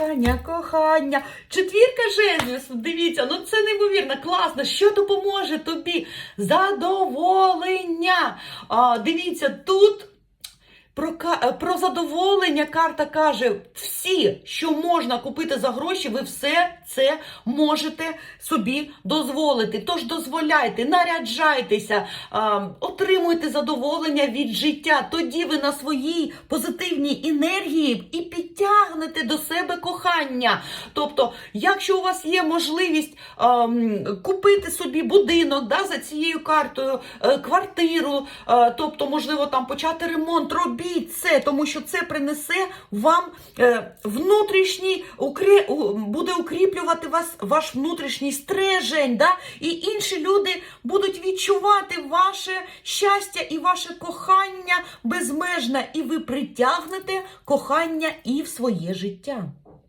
кохання, кохання. Четвірка жезлів, дивіться, ну це неймовірно, класно. Що допоможе тобі? Задоволення. А, дивіться, тут. Про, про задоволення карта каже: всі, що можна купити за гроші, ви все це можете собі дозволити. Тож дозволяйте, наряджайтеся, отримуйте задоволення від життя. Тоді ви на своїй позитивній енергії і підтягнете до себе кохання. Тобто, якщо у вас є можливість ем, купити собі будинок да, за цією картою, е, квартиру, е, тобто, можливо, там почати ремонт, робіть це, тому що це принесе вам е, внутрішній укрі... буде укріплювати вас ваш внутрішній стрежень, да? і інші люди будуть відчувати ваше щастя і ваше кохання безмежне, і ви притягнете кохання і в життя.